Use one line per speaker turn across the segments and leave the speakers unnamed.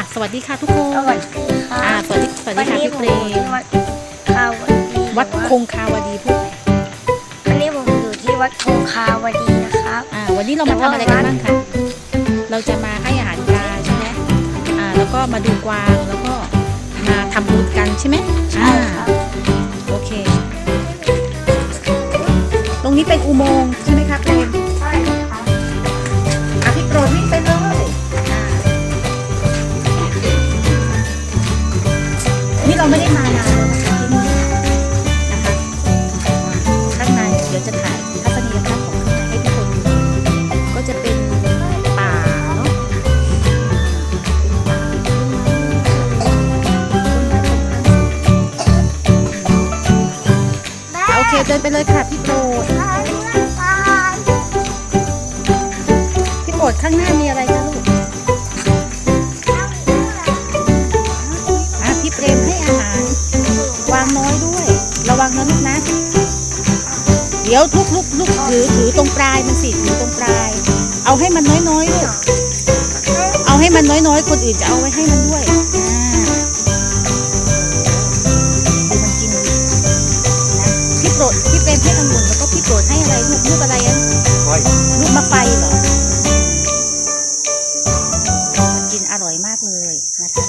อะสวัสดีค่ะทุกคน
สวัสดีค่ะ
อ่าสวัสดีสวัสดี
วัน
ค่ะ
นี้
พี่
ผม
เปร
อยู่
ม
ที่วัดคาวดี
วัดคงคาวดีพูดไหน
วันนี้ผมอยู่ที่วัดคงคาวดีนะครับ
อ่าวันนี้เรามาทำอะไรกันบ้างคะเราจะมาให้อาหารปลาใช่ไหมอ่าแล้วก็มาดูกวางแล้วก็มาทำบุญกันใช่ไหม
ใช่
อ่า
ครับ
โอเค ตรงนี้เป็นอุโมงค์ใช่ไหมคะเปรม อะโอเดินไปเลยค่ะพี่โปรดพี่โปรดข้างหน้ามีอะไรคะลูกอะพี่เปรมให้อาหาร วางน้อยด้วย ระวังนะลูกนะ เดี๋ยวลูกลูกลูกถือถือตรงปลายมันสิถือตรงปลาย เอาให้มันน้อยๆลูกเอาให้มันน้อยๆ คนอื่นจะเอาไว้ให้มันด้วย ไฟเหรอมันกินอร่อยมากเลยนะคะ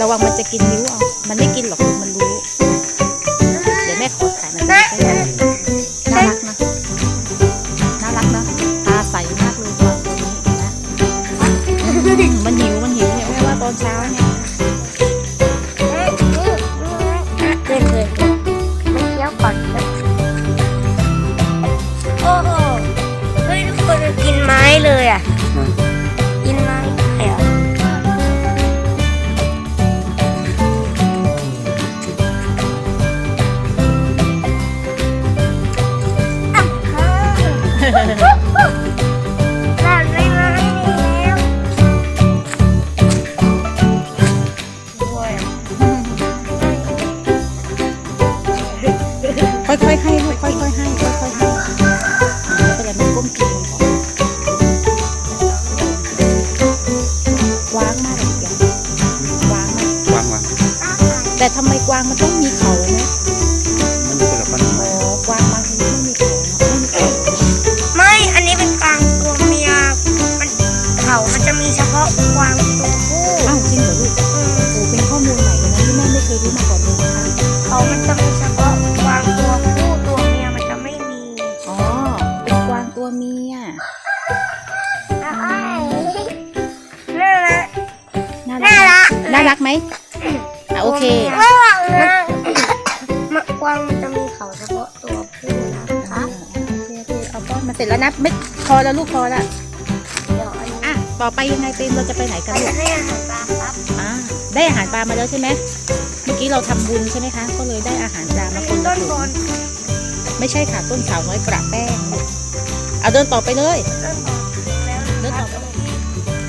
ระวังมันจะกินนิ้วเอามันไม่กินหรอกลูกมันรู้
ค่อย
ๆใพอแล้
ว
ลูกพอแล้ว
เดี๋ยวอันนี้
อะต่อไปยังไงเป็นเราจะไปไหนกัน
เรา
ลู
จะ
ก
ให้อาหารปลาครับ
อ่าได้อาหารปลามาแล้วใช่ไหมเมื่อกี้เราทำบุญใช่ไหมคะ ก็เลยได้อาหารปลามาคนละ
ต้น
ถุ
บ
ง
น
ไม่ใช่ค่ะต้นสาวน้อยประแป้งลูกเอาเดินต่อไปเลย
ต้นบนแล้ว
เดิน
นะค
ต่
รั
อบไป
ตรงที่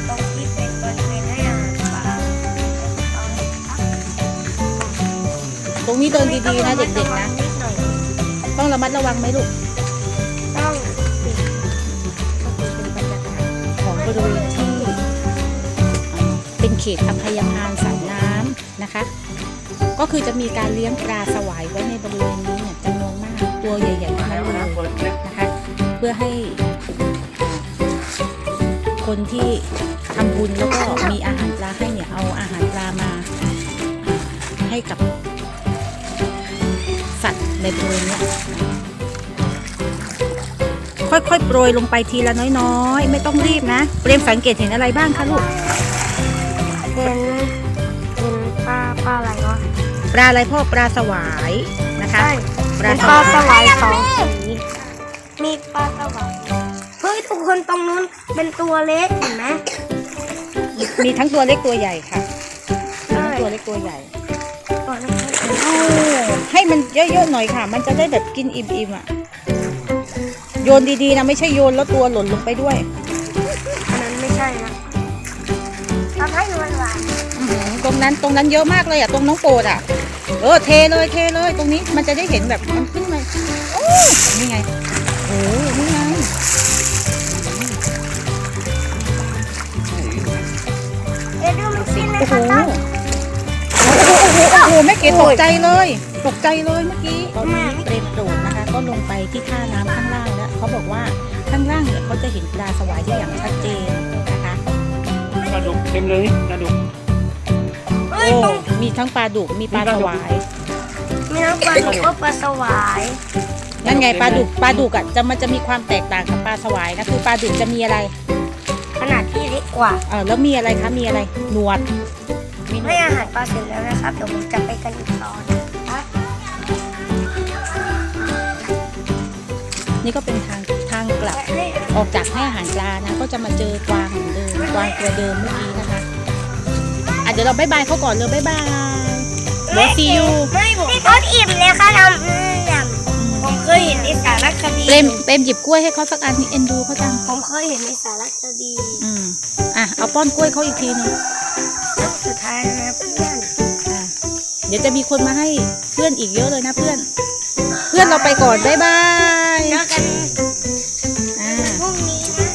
ตรงที่เป็นบริเวณให้อาหารปลาเอาเลยครับ
ตรงนี้เดินดีๆนะเด็กๆนะ
นิดหน่อย
ต้องระมัดระวังไหมลูก บริเวณที่เป็นเขตอภัยทานสายน้ำนะคะ ก็คือจะมีการเลี้ยงปลาสวายไว้ในบริเวณนี้เนี่ยจำนวนมากตัวใหญ่ๆทั้งนั้นเลยนะคะ เพื่อให้คนที่ทำบุญแล้วก็มีอาหารปลาให้เนี่ยเอาอาหารปลามาให้กับสัตว์ในบริเวณนี้ ค่อยๆ โปรยลงไปทีละน้อยๆ ไม่ต้องรีบนะ เปรมสังเกตเห็นอะไรบ้างคะลูก
เห็นเห็นปลาปลาอะไรวะ
ปลาอะไรพ่อปลาสวายนะคะ
ใช่
ปลา
เป็น
ส
ปลาวา
ย
สวายสองสีมีปลาสวายเฮ้ยทุกคนตรงนู้นเป็นตัวเล็กเห็นไหม
มีทั้งตัวเล็กตัวใหญ่ค่ะมี
ใช่
ทั้งตัวเล็กตัวใหญ่
ตัวเล็ก
เอาให้มันเยอะๆหน่อยค่ะ มันจะได้แบบกินอิ่มๆอะ โยนดีๆนะไม่ใช่โยนแล้วตัวหล่นลงไปด้วย
อันนั้นไม่ใช่นะทำให้มันหวาน
ตรงนั้นตรงนั้นเยอะมากเลยอะตรงน้องโปดอะ เออเทเลยเทเลย ตรงนี้มันจะได้เห็นแบบมันขึ้นเลยโอ้นี่ไงโอ้นี่ไง
เดี๋ยวดูมัน
กิ
นเลยโอ้โหค่ะ
โอ้โหโอ้โหโอ้โหแม่เก๋ตกใจเลย ตกใจเลยเมื่อกี้
ตอนนี้
เตรียมโดดนะคะ ก็ลงไปที่ท่าน้ำข้างล่างแล้ว เขาบอกว่าข้างล่างเนี่ยเขาจะเห็นปลาสวายได้อย่างชัดเจนนะคะ
ปลาดุกเต็มเลยปลาดุก
เฮ้ย
โอ้
ตรง
มีทั้งปลาดุกมีปลาสวาย
มีทั้งปลาดุกก็ปลาสวาย
นั่นไงปลาดุกปลาดุกอะจะมันจะมีความแตกต่างกับปลาสวายนะคือปลาดุกจะมีอะไร
ขนาดที่เล็กกว่า
เออแล้วมีอะไรคะมีอะไรหนวดมีหนว
ให้
ด
อาหารปลาเสร็จแล้วนะครับเดี๋ยวผมจะไปกันอีกตอน
นี่ก็เป็นทางทางกลับออกจากให้อาหารปลานะ ก็จะมาเจอกวางเหมือนเดิมกวางตัวเดิมเมื่อกี้นะคะอะเดี๋ยวเราบายบายเขาก่อนเลยบายบายเดี๋ยวซียู
ไม่ผมก็อิ่มเลยค่ะทำยำผมเคยเห็นในสารคดี
เปรมเปรมหยิบกล้วยให้เขาสักอันนี่เอ็นดูเขาจัง
ผมเคยเห็นในสารคดี
อืมอะเอาป้อนกล้วยเขาอีกทีนึง
สุดท้ายนะเพื่อน
อะเดี๋ยวจะมีคนมาให้เพื่อนอีกเยอะเลยนะเพื่อน เพื่อนเราไปก่อนบายบาย
กัน
อ่า
พรุ่งนี้นะ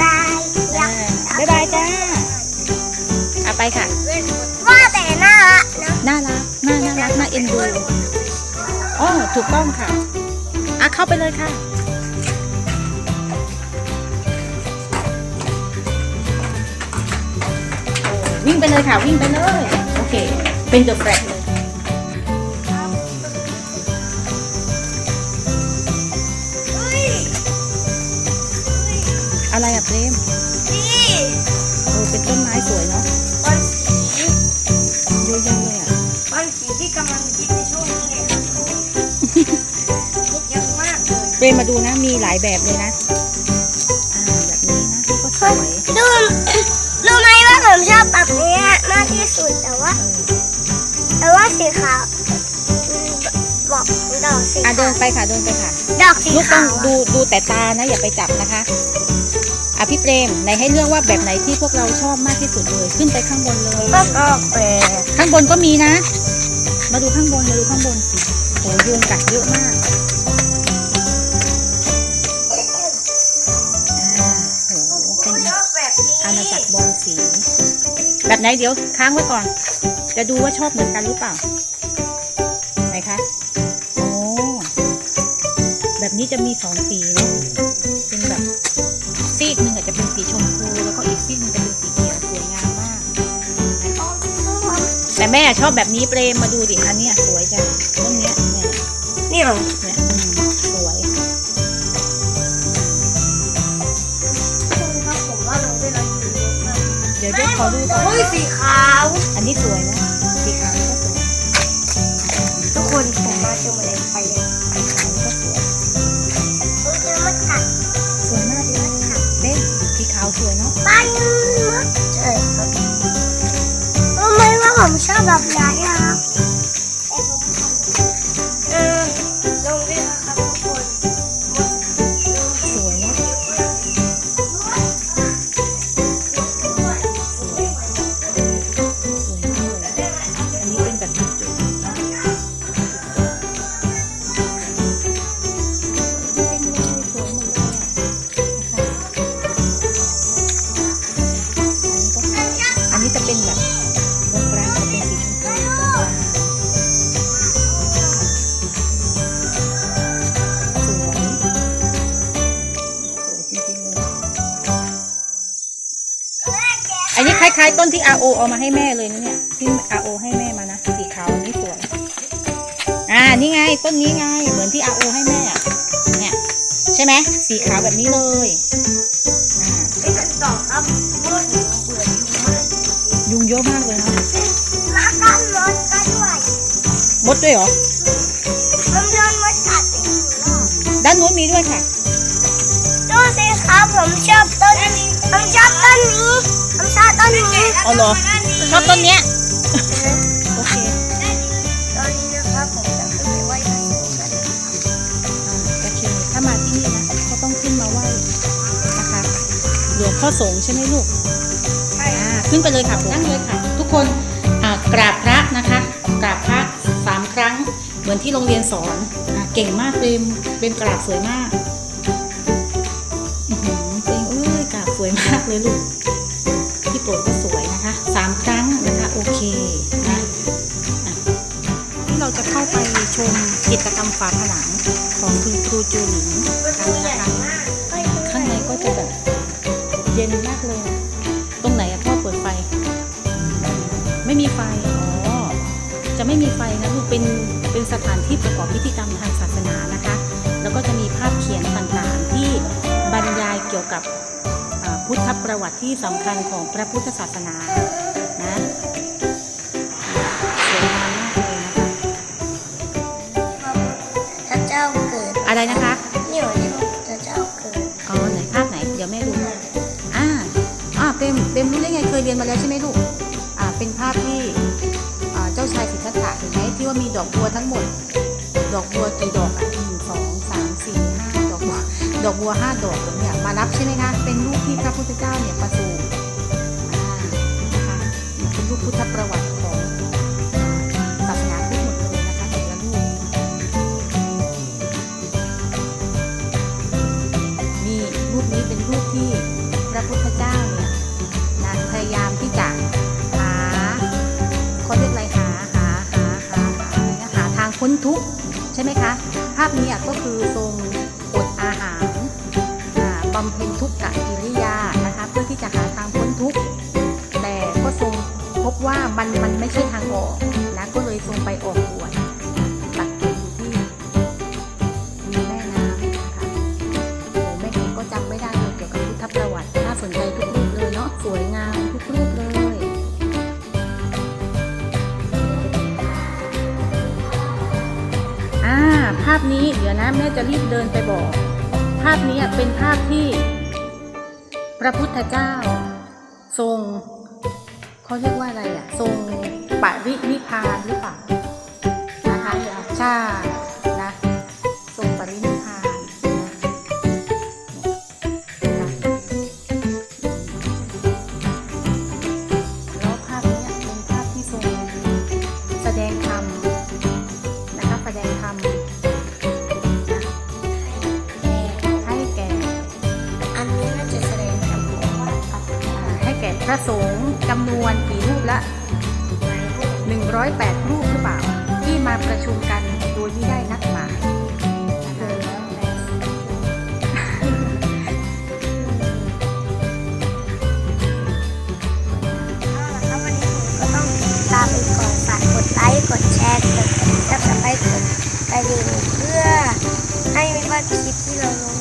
บาย
อ่าบายบายจ้าอะไปค่ะ
ว่าแต่น่ารักนะ
น่ารัก น่าน่ารัก น่าเอ็นดูอ๋อถูกต้องค่ะ อะเข้าไปเลยค่ะ วิ่งไปเลยค่ะ วิ่งไปเลย โอเค เป็นเดอะแฟลกเลย
เล
ยเปรมมาดูนะมีหลายแบบเลยนะอ่าแบบนี้นะนี่ก็สวย
ดูรู้ไหมว่าผมชอบแบบนี้มากที่สุดแต่ว่า
เออ
แต่ว่าสีขาวบอกดอกสี
อะ
ขา
เดิ
วน
ไปค่ะเดินไปค่ะ
ดอกสี
ลูกต้อ
ขางว
ดูดูแต่ตานะ อย่าไปจับนะคะอะพี่เปรมไหนให้เลือกว่าแบบไหนที่พวกเราชอบมากที่สุดเลยขึ้นไปข้างบนเลย
ก็ก็แปลก
ข้างบนก็มีนะ มาดูข้างบนมาดูข้างบนโหยุงกัดเยอะมาก
แบบ
ไหนเดี๋ยวค้างไว้ก่อน จะดูว่าชอบเหมือนกันหรือเปล่า ไหนคะโอ้แบบนี้จะมีสองสีเนาะเป็นแบบซีกหนึ่งอาจจะเป็นสีชมพู แล้วก็อีกซีกหนึ่งจะเป็นสีเขียวสวยงามมาก แต่แม่ชอบแบบนี้เปรมมาดูดิอันเนี้ยสวยจังต้นเนี้ยเนี่ย
นี่เหรอ
ขอดูก่อน
เฮ้ยสีขาว
อันนี้สวยนะสีขาวนี่ก็สวย
ทุกคนผมมาเจอแมลงไปเลย
สีขาวนี่ก็สวย
เฮ้ยเจอมดกัด
สวยมากเลยเต้นสีขาวสวยเนาะ
ปันมดใช่ครับรู้ไหมว่าผมชอบแบบไหนา
ยๆต้นที่ RO เอามาให้แม่เลยนะเนี่ยที่ RO ให้แม่มานะสีขาวอันนี้สวยอ่านี่ไงต้นนี้ไง เหมือนที่ RO ให้แม่อะเนี่ยใช่ไหมสีขาวแบบนี้เลยอ่า
ไปกันต่อครับมดอยู่เบื่ออยู่มาก
ยุงเยอะมากเลยนะ
มากันมดกันด้วย
มดด้วยเหรอ
ผมโดนมดกัดไปอยู่รอบ
ด้านนู้นมีด้วยค่ะ
ดูสิครับผมชอบต้นนี้ผมชอบต้นนี้ ผมชอบต้นนี้
อ๋อเหรอชอบต้นเนี้ยโอเค
ตอนนี้นะครับผมจะขึ้นไปไหว้พระสงฆ์กัน
อ่าโอเคถ้ามาที่นี่นะก็ต้องขึ้นมาไหว้นะคะหลวงพ่อสงฆ์ใช่ไหมลูก
ใช่
อ่าขึ้นไปเลยค่ะนั่งเลยค่ะ ทุกคนอ่ากราบพระนะคะกราบพระสามครั้ง เหมือนที่โรงเรียนสอนอ่าเก่งมากเป็นเป็นกราบสวยมากอื้อหือเป็นเอ้ยกราบสวยมากเลยลูก ไปชมกิจกรรมฝาผนังของคุณครูจูหลิงกันนะคะข้างในก็จะแบบเย็นมากเลยนะตรงไหนอะพ่อเปิดไฟ ไม่มีไฟ อ๋อ จะไม่มีไฟนะลูกเป็นเป็นสถานที่ประกอบพิธีกรรมทางศาสนานะคะ แล้วก็จะมีภาพเขียนต่างๆ ที่บรรยายเกี่ยวกับพุทธประวัติที่สำคัญของพระพุทธศาสนานะ
ที่
ว่ามีดอกบัวทั้งหมด ดอกบัวกี่ดอกอะหนึ่งสองสามสี่ห้าดอกบัวดอกบัวห้าดอกเนี่ยมารับใช่ไหมคะ เป็นรูปที่พระพุทธเจ้าเนี่ยประสูติอ่านะคะเนี่ยเป็นรูปพุทธประวัติ พ้นทุกข์ใช่ไหมคะ ภาพนี้ก็คือทรงอดอาหารบำเพ็ญทุกขกิริยานะคะเพื่อที่จะหาทางพ้นทุกข์แต่ก็ทรงพบว่ามันมันไม่ใช่ทางออกนะก็เลยทรงไปออก พนี้เดี๋ยวนะแม่จะรีบเดินไปบอก ภาพนี้เป็นภาพที่ พระพุทธเจ้า ทรงเขาเรียกว่าอะไรอะทรงปรินิพพานหรือเปล่านะคะใช่ ระสงฆ์จำนวนกี่รูปละ 108 รูปหรือเปล่า ที่มาประชุมกันโดยที่ได้นัดหมาย
ไปก่อนฝากกดไลค์ กดแชร์ กดซับสไปรต์กดกระดิ่งเพื่อให้ไม่พลาดคลิปที่เราลง